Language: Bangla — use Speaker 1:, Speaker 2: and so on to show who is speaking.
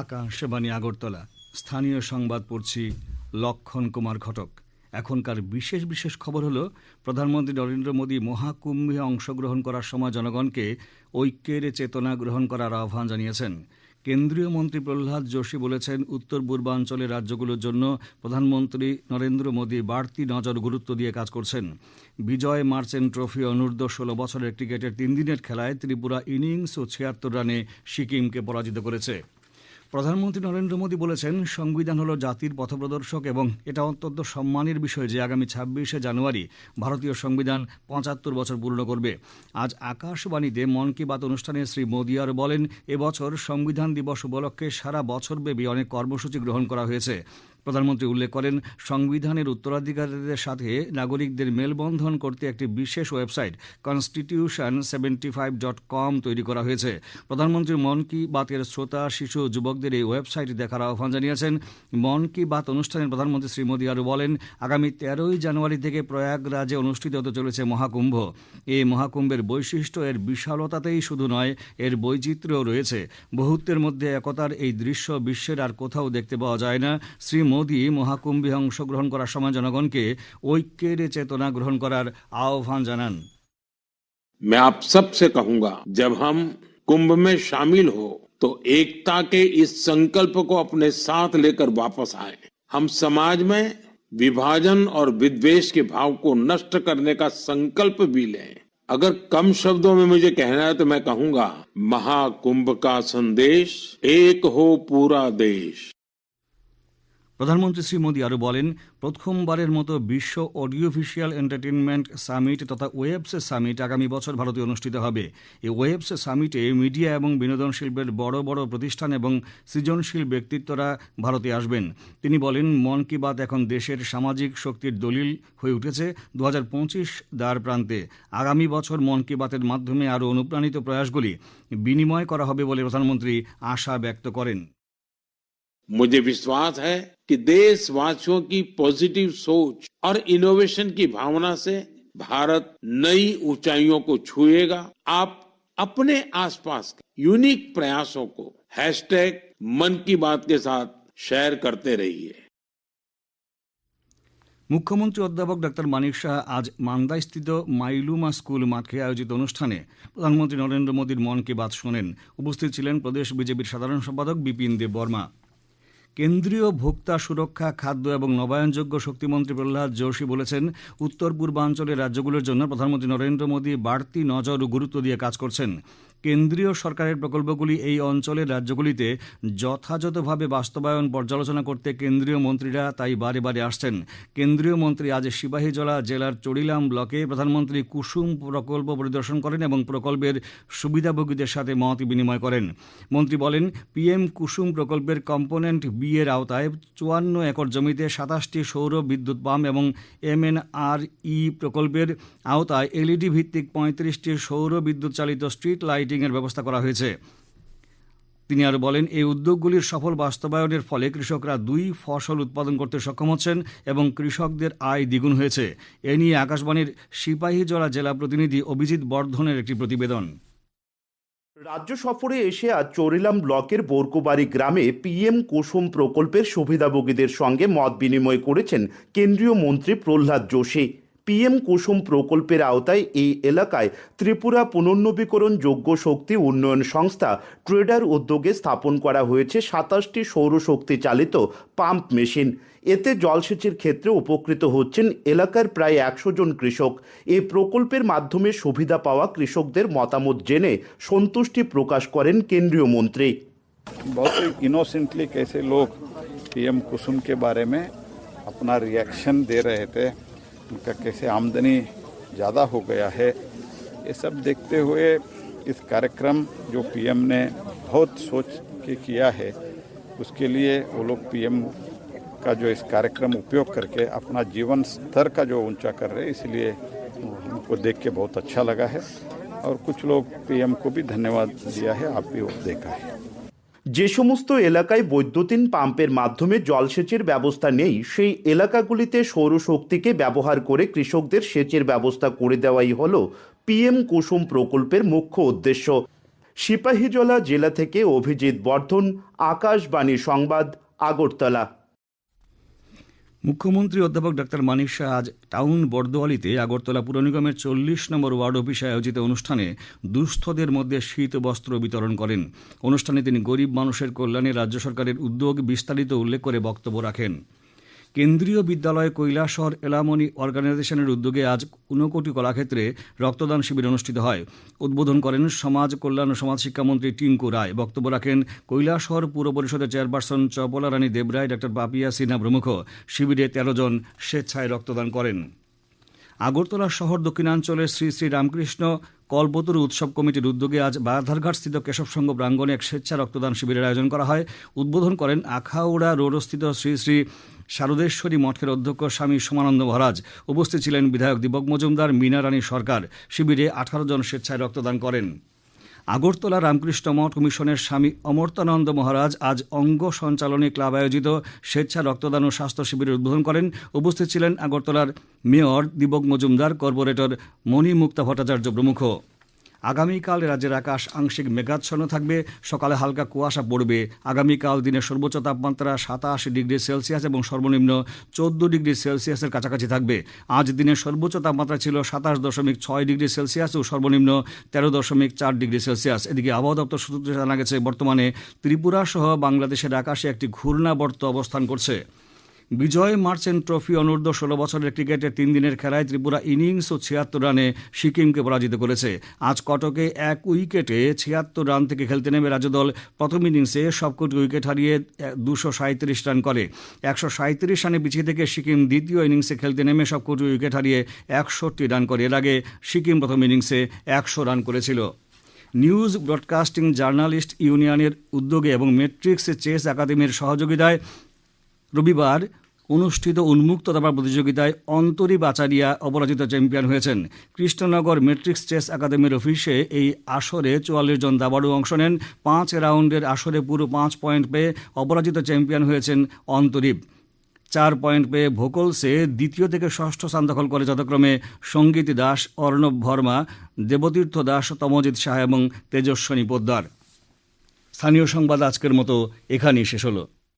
Speaker 1: আকাশবাণী আগরতলা। স্থানীয় সংবাদ পড়ছি লক্ষণ কুমার ঘটক। এখনকার বিশেষ বিশেষ খবর হলো, প্রধানমন্ত্রী নরেন্দ্র মোদী মহাকুম্ভে অংশগ্রহণ করার সময় জনগণকে ঐক্যের চেতনা গ্রহণ করার আহ্বান জানিয়েছেন। কেন্দ্রীয় মন্ত্রী প্রহ্লাদ যোশী বলেছেন, উত্তর পূর্বাঞ্চলের রাজ্যগুলোর জন্য প্রধানমন্ত্রী নরেন্দ্র মোদী বাড়তি নজর গুরুত্ব দিয়ে কাজ করছেন। বিজয় মার্চেন্ট ট্রফি অনূর্ধ্ব ষোলো বছরের ক্রিকেটের তিন দিনের খেলায় ত্রিপুরা ইনিংস ও ছিয়াত্তর রানে সিকিমকে পরাজিত করেছে। প্রধানমন্ত্রী নরেন্দ্র মোদী বলেছেন, সংবিধান হল জাতির পথপ্রদর্শক এবং এটা অত্যন্ত সম্মানের বিষয় যে আগামী ছাব্বিশে জানুয়ারি ভারতীয় সংবিধান পঁচাত্তর বছর পূর্ণ করবে। আজ আকাশবাণীতে মন কি বাত অনুষ্ঠানে শ্রী মোদী আর বলেন এবছর সংবিধান দিবস উপলক্ষে সারা বছরব্যাপী অনেক কর্মসূচি গ্রহণ করা হয়েছে। প্রধানমন্ত্রী উল্লেখ করেন, সংবিধানের উত্তরাধিকারীদের সাথে নাগরিকদের মেলবন্ধন করতে একটি বিশেষ website constitution seventy five dot com তৈরি করা হয়েছে। প্রধানমন্ত্রী মন কি বাতের শ্রোতা, শিশু, যুবকদের এই ওয়েবসাইট দেখার আহ্বান জানিয়েছেন। মন কি বাত অনুষ্ঠানে প্রধানমন্ত্রী শ্রী মোদী আরও বলেন, আগামী তেরোই জানুয়ারি থেকে প্রয়াগরাজে অনুষ্ঠিত হতে চলেছে মহাকুম্ভ। এই মহাকুম্ভের বৈশিষ্ট্য এর বিশালতাতেই শুধু নয়, এর বৈচিত্র্যও রয়েছে। বহুত্বের মধ্যে একতার এই দৃশ্য বিশ্বের আর কোথাও দেখতে পাওয়া যায় না। শ্রী মোদী মহাকুম্ভে অংশগ্রহণ করার সময় জনগণকে ঐক্যের চেতনা গ্রহণ করার আহ্বান জানান
Speaker 2: मैं आप सबसे कहूंगा जब हम कुंभ में शामिल हो तो एकता के इस संकल्प को अपने साथ लेकर वापस आए हम समाज में विभाजन और विद्वेष के भाव को नष्ट करने का संकल्प भी लें अगर कम शब्दों में मुझे कहना है तो मैं कहूंगा महाकुंभ का संदेश एक हो पूरा देश
Speaker 1: প্রধানমন্ত্রী শ্রী মোদী আরও বলেন, প্রথমবারের মতো বিশ্ব অডিও ভিশুয়াল এন্টারটেনমেন্ট সামিট তথা ওয়েবস সামিট আগামী বছর ভারতে অনুষ্ঠিত হবে। এই ওয়েবস সামিটে মিডিয়া এবং বিনোদন শিল্পের বড় বড় প্রতিষ্ঠান এবং সৃজনশীল ব্যক্তিত্বরা ভারতে আসবেন। তিনি বলেন, মন কি বাত এখন দেশের সামাজিক শক্তির দলিল হয়ে উঠেছে দু হাজার পঁচিশ দ্বার প্রান্তে। আগামী বছর মন কি বাতের মাধ্যমে আরও অনুপ্রাণিত প্রয়াসগুলি বিনিময় করা হবে বলে প্রধানমন্ত্রী আশা ব্যক্ত করেন।
Speaker 2: मुझे विश्वास है कि देशवासियों की पॉजिटिव सोच और इनोवेशन की भावना से भारत नई ऊंचाइयों को छुएगा आप अपने आसपास के यूनिक प्रयासों को हैशटैग मन की बात के साथ शेयर करते रहिए
Speaker 1: মুখ্যমন্ত্রী অধ্যাপক ডক্টর মানিক শাহ আজ মান্দাইস্থিত মাইলুমা স্কুল মাঠে আয়োজিত অনুষ্ঠানে প্রধানমন্ত্রী নরেন্দ্র মোদীর মন কি বাত শোনেন উপস্থিত ছিলেন প্রদেশ বিজেপির সাধারণ সম্পাদক বিপিন দেব বর্মা কেন্দ্রীয় ভোক্তা সুরক্ষা, খাদ্য এবং নবায়নযোগ্য শক্তিমন্ত্রী প্রহ্লাদ যোশী বলেছেন উত্তর পূর্বাঞ্চলের রাজ্যগুলোর জন্য প্রধানমন্ত্রী নরেন্দ্র মোদী বাড়তি নজর ও গুরুত্ব দিয়ে কাজ করছেন। কেন্দ্রীয় সরকারের প্রকল্পগুলি এই অঞ্চলের রাজ্যগুলিতে যথাযথভাবে বাস্তবায়ন পর্যালোচনা করতে কেন্দ্রীয় মন্ত্রীরা তাই বারে বারে আসছেন। কেন্দ্রীয় মন্ত্রী আজ সিপাহীজলা জেলার চড়িলাম ব্লকে প্রধানমন্ত্রী কুসুম প্রকল্প পরিদর্শন করেন এবং প্রকল্পের সুবিধাভোগীদের সাথে মত বিনিময় করেন। মন্ত্রী বলেন, পিএম কুসুম প্রকল্পের কম্পোনেন্ট বি এর আওতায় চুয়ান্ন একর জমিতে সাতাশটি সৌর বিদ্যুৎ পাম্প এবং এমএনআর ই প্রকল্পের আওতায় এলইডি ভিত্তিক পঁয়ত্রিশটি সৌর বিদ্যুৎ চালিত স্ট্রিট লাইটিংয়ের ব্যবস্থা করা হয়েছে। তিনি আরও বলেন, এই উদ্যোগগুলির সফল বাস্তবায়নের ফলে কৃষকরা দুই ফসল উৎপাদন করতে সক্ষম হচ্ছেন এবং কৃষকদের আয় দ্বিগুণ হয়েছে। এ নিয়ে আকাশবাণীর সিপাহীজলা জেলা প্রতিনিধি অভিজিৎ বর্ধনের একটি প্রতিবেদন।
Speaker 3: রাজ্য সফরে এসে আজ চরিলাম ব্লকের বোরকুবাড়ি গ্রামে পিএম কুসুম প্রকল্পের সুবিধাভোগীদের সঙ্গে মত বিনিময় করেছেন কেন্দ্রীয় মন্ত্রী প্রহ্লাদ যোশী। পিএম কুসুম প্রকল্পের আওতায় এই এলাকায় ত্রিপুরা পুনর্নবীকরণ যোগ্য শক্তি উন্নয়ন সংস্থা ট্রেডার উদ্যোগে স্থাপন করা হয়েছে সাতাশটি সৌরশক্তি চালিত পাম্প মেশিন এতে জলসেচের ক্ষেত্রে উপকৃত হচ্ছেন এলাকার প্রায় একশো জন কৃষক এই প্রকল্পের মাধ্যমে সুবিধা পাওয়া কৃষকদের মতামত জেনে সন্তুষ্টি প্রকাশ করেন কেন্দ্রীয় মন্ত্রী
Speaker 4: बहुत इनोसेंटली कैसे लोग पीएम कुसुम के बारे में अपना रिएक्शन दे रहे थे उनका कैसे आमदनी ज़्यादा हो गया है, ये सब देखते हुए इस कार्यक्रम जो पीएम ने बहुत सोच के किया है, उसके लिए वो लोग पीएम का जो इस कार्यक्रम उपयोग करके अपना जीवन स्तर का जो ऊँचा कर रहे इसलिए उनको देख के बहुत अच्छा लगा है। और कुछ लोग पीएम को भी धन्यवाद दिया है, आप भी वो देखा है।
Speaker 3: যে সমস্ত এলাকায় বৈদ্যুতিন পাম্পের মাধ্যমে জলসেচের ব্যবস্থা নেই, সেই এলাকাগুলিতে সৌরশক্তিকে ব্যবহার করে কৃষকদের সেচের ব্যবস্থা করে দেওয়াই হল পিএম কুসুম প্রকল্পের মুখ্য উদ্দেশ্য। সিপাহীজলা জেলা থেকে অভিজিৎ বর্ধন, আকাশবাণী সংবাদ, আগরতলা।
Speaker 1: মুখ্যমন্ত্রী অধ্যাপক ডাক্তার মানিক শাহ আজ টাউন বর্দোয়ালিতে আগরতলা পুর নিগমের চল্লিশ নম্বর ওয়ার্ড অফিসে আয়োজিত অনুষ্ঠানে দুস্থদের মধ্যে শীত বস্ত্র বিতরণ করেন। অনুষ্ঠানে তিনি গরিব মানুষের কল্যাণে রাজ্য সরকারের উদ্যোগ বিস্তারিত উল্লেখ করে বক্তব্য রাখেন। কেন্দ্রীয় বিদ্যালয় কৈলাসহর এলামনি অর্গানাইজেশনের উদ্যোগে আজ ঊনকোটি কলাক্ষেত্রে রক্তদান শিবির অনুষ্ঠিত হয়। উদ্বোধন করেন সমাজ কল্যাণ ও সমাজ শিক্ষামন্ত্রী টিঙ্কু রায়। বক্তব্য রাখেন কৈলাসহর পুর পরিষদের চেয়ারপারসন চপলা রানী দেবরায় ডক্টর পাপিয়া সিনহা প্রমুখ। শিবিরে তেরো জন স্বেচ্ছায় রক্তদান করেন। আগরতলা শহর দক্ষিণাঞ্চলের শ্রী শ্রী রামকৃষ্ণ কল্পতরু উৎসব কমিটির উদ্যোগে আজ বাধারঘাট স্থিত কেশব সংঘ এক স্বেচ্ছা রক্তদান শিবিরের আয়োজন করা হয়। উদ্বোধন করেন আখাউড়া রোডস্থিত শ্রী শ্রী শারদেশ্বরী মঠের অধ্যক্ষ স্বামী সমানন্দ মহারাজ উপস্থিত ছিলেন বিধায়ক দীপক মজুমদার, মীনা রানী সরকার। শিবিরে আঠারো জন স্বেচ্ছায় রক্তদান করেন। আগরতলা রামকৃষ্ণ মঠ কমিশনের স্বামী অমর্তানন্দ মহারাজ আজ অঙ্গ সঞ্চালনী ক্লাব আয়োজিত স্বেচ্ছা রক্তদান ও স্বাস্থ্য শিবিরের উদ্বোধন করেন। উপস্থিত ছিলেন আগরতলার মেয়র দীপক মজুমদার, কর্পোরেটর মণি মুক্তা ভট্টাচার্য প্রমুখ। আগামীকাল রাজ্যের আকাশ আংশিক মেঘাচ্ছন্ন থাকবে, সকালে হালকা কুয়াশা পড়বে। আগামীকাল দিনের সর্বোচ্চ তাপমাত্রা সাতাশ ডিগ্রি সেলসিয়াস এবং সর্বনিম্ন চোদ্দ ডিগ্রি সেলসিয়াসের কাছাকাছি থাকবে। আজ দিনের সর্বোচ্চ তাপমাত্রা ছিল সাতাশ দশমিক ছয় ডিগ্রি সেলসিয়াস ও সর্বনিম্ন তেরো দশমিক চার ডিগ্রি সেলসিয়াস। এদিকে আবহাওয়া দপ্তর সূত্রে জানা গেছে, বর্তমানে ত্রিপুরা সহ বাংলাদেশের আকাশে একটি ঘূর্ণাবর্ত অবস্থান করছে। বিজয় মার্চেন্ট ট্রফি অনূর্ধ্ব ষোলো বছরের ক্রিকেটের তিন দিনের খেলায় ত্রিপুরা ইনিংস ও ছিয়াত্তর রানে সিকিমকে পরাজিত করেছে। আজ কটকে এক উইকেটে ছিয়াত্তর রান থেকে খেলতে নেমে রাজ্যদল প্রথম ইনিংসে সবকটি উইকেট হারিয়ে দুশো সাঁত্রিশ রান করে। একশো সাঁত্রিশ রানে পিছিয়ে থেকে সিকিম দ্বিতীয় ইনিংসে খেলতে নেমে সবকটি উইকেট হারিয়ে একষট্টি রান করে। এর আগে সিকিম প্রথম ইনিংসে একশো রান করেছিল। নিউজ ব্রডকাস্টিং জার্নালিস্ট ইউনিয়নের উদ্যোগে এবং মেট্রিক্স চেস একাডেমির সহযোগিতায় রবিবার অনুষ্ঠিত উন্মুক্ত দাবা প্রতিযোগিতায় অন্তরী বাচারিয়া অপরাজিত চ্যাম্পিয়ন হয়েছেন। কৃষ্ণনগর মেট্রিক্স চেস একাডেমির অফিসে এই আসরে চুয়াল্লিশ জন দাবাড়ু অংশ নেন। পাঁচ রাউন্ডের আসরে পুরো পাঁচ পয়েন্ট পেয়ে অপরাজিত চ্যাম্পিয়ন হয়েছেন অন্তরীপ। চার পয়েন্ট পেয়ে ভোকলসে দ্বিতীয় থেকে ষষ্ঠ স্থান দখল করে যথাক্রমে সঙ্গীতি দাস, অর্ণব ভর্মা, দেবতীর্থ দাস, তমজিৎ শাহ এবং তেজস্বনী পোদ্দার। স্থানীয় সংবাদ আজকের মতো এখানেই শেষ হলো।